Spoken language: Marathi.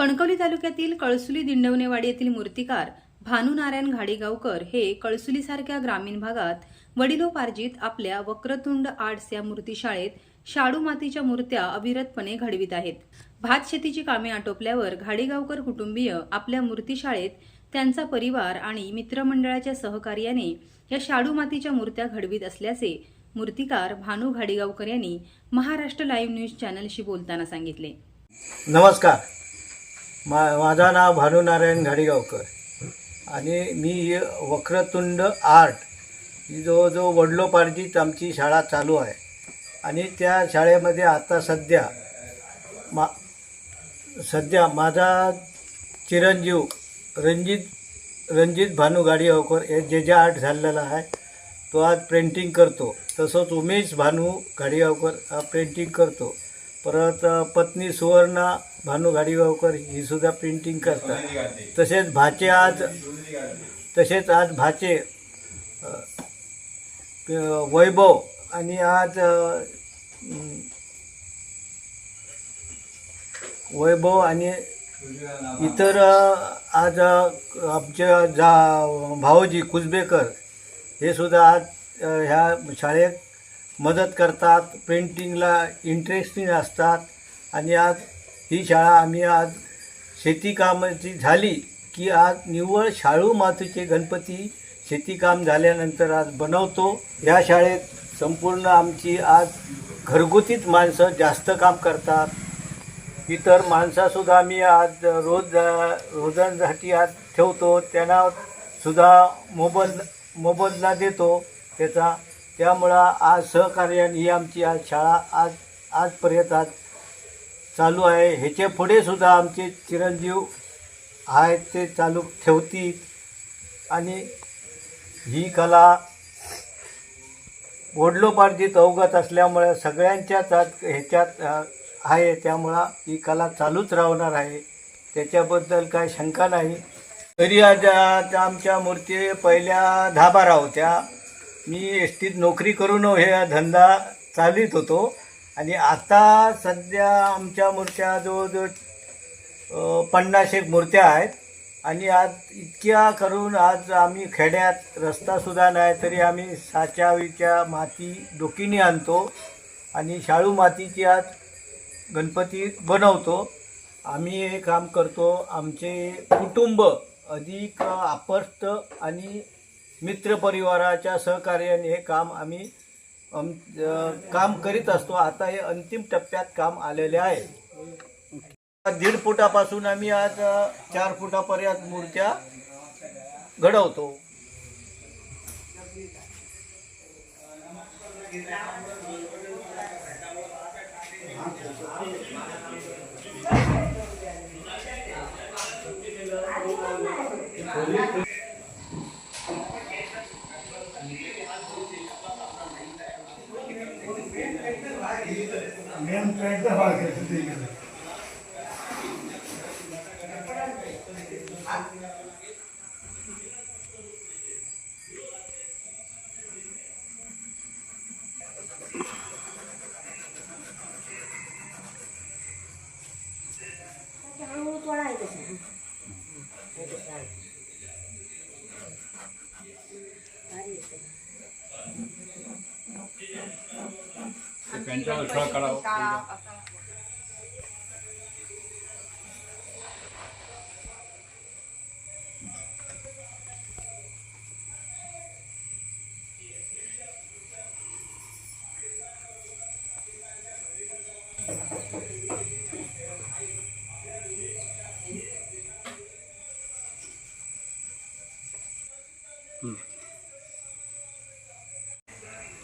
कणकवली तालुक्यातील कळसुली दिंडवणेवाडी येथील मूर्तिकार भानू नारायण घाडीगावकर हे कळसुलीसारख्या ग्रामीण भागात वडिलोपार्जित आपल्या वक्रतुंड आर्ट्स या मूर्तिशाळेत शाडू मातीच्या मूर्त्या अविरतपणे घडवित आहेत. भात शेतीची कामे आटोपल्यावर घाडीगावकर कुटुंबीय आपल्या मूर्तीशाळेत त्यांचा परिवार आणि मित्रमंडळाच्या सहकार्याने या शाडू मातीच्या मूर्त्या घडवीत असल्याचे मूर्तिकार भानू घाडीगावकर यांनी महाराष्ट्र लाईव्ह न्यूज चॅनलशी बोलताना सांगितले. नमस्कार. मा माझं नाव भानुनारायण घाडीगावकर. आणि मी वक्रतुंड आर्ट ही जवळजवळ वडलोपार्जित आमची शाळा चालू आहे. आणि त्या शाळेमध्ये आता सध्या मा सध्या माझा चिरंजीव रणजित रणजित भानू गाडीगावकर हे जे जे आर्ट झालेला आहे तो आज प्रिंटिंग करतो. तसंच उमेश भानू गाडीगावकर हा प्रिंटिंग करतो. परत पत्नी सुवर्णा भानू गाडीगावकर ही सुद्धा प्रिंटिंग करतात. तसेच भाचे आज तसेच आज भाचे वैभव आणि आज वैभव आणि इतर आज आमच्या जा भाऊजी कुजबेकर हे सुद्धा आज ह्या शाळेत मदत करतात पेंटिंगला इंटरेस्टिंग असतात. आणि आज ही शाळा आम्ही आज शेतीकामाची झाली की आज निव्वळ शाळू मातीचे गणपती शेतीकाम झाल्यानंतर आज बनवतो. या शाळेत संपूर्ण आमची आज घरगुतीच माणसं जास्त काम करतात. इतर माणसासुद्धा आम्ही आज रोज रोजांसाठी आज ठेवतो. त्यांनासुद्धा मोबद मोबदला देतो. त्याचा त्यामुळं आज सहकार्याने ही आमची आज शाळा आज आजपर्यंत आज चालू आहे. ह्याच्या पुढे सुद्धा आमचे चिरंजीव आहेत ते चालू ठेवतील. आणि ही कला वडलोपार्जित अवगत असल्यामुळे सगळ्यांच्याच आज ह्याच्यात आहे. त्यामुळं ही कला चालूच राहणार आहे. त्याच्याबद्दल काय शंका नाही. तरी आज आज आमच्या मूर्ती पहिल्या दहा बारा होत्या मी एस टीत नोकरी करून हे धंदा चालित होतो. आणि आता सध्या आमच्या मूर्त्या जवळजवळ पन्नास एक मूर्त्या आहेत. आणि आज इतक्या करून आज आम्ही खेड्यात रस्तासुद्धा नाही तरी आम्ही साच्याविच्या माती डोकीने आणतो. आणि शाळू मातीची आज गणपती बनवतो. आम्ही हे काम करतो. आमचे कुटुंब अधिक आपष्ट आणि मित्रपरिवाराच्या सहकार्याने हे काम आम्ही अम, काम करीत असतो. आता हे अंतिम टप्प्यात काम आलेले आहे. दीड फुटापासून आम्ही आज चार फुटापर्यंत मूर्त्या घडवतो. मेन ट्रॅक तर त्यांच्यावर छळ करावा Mm.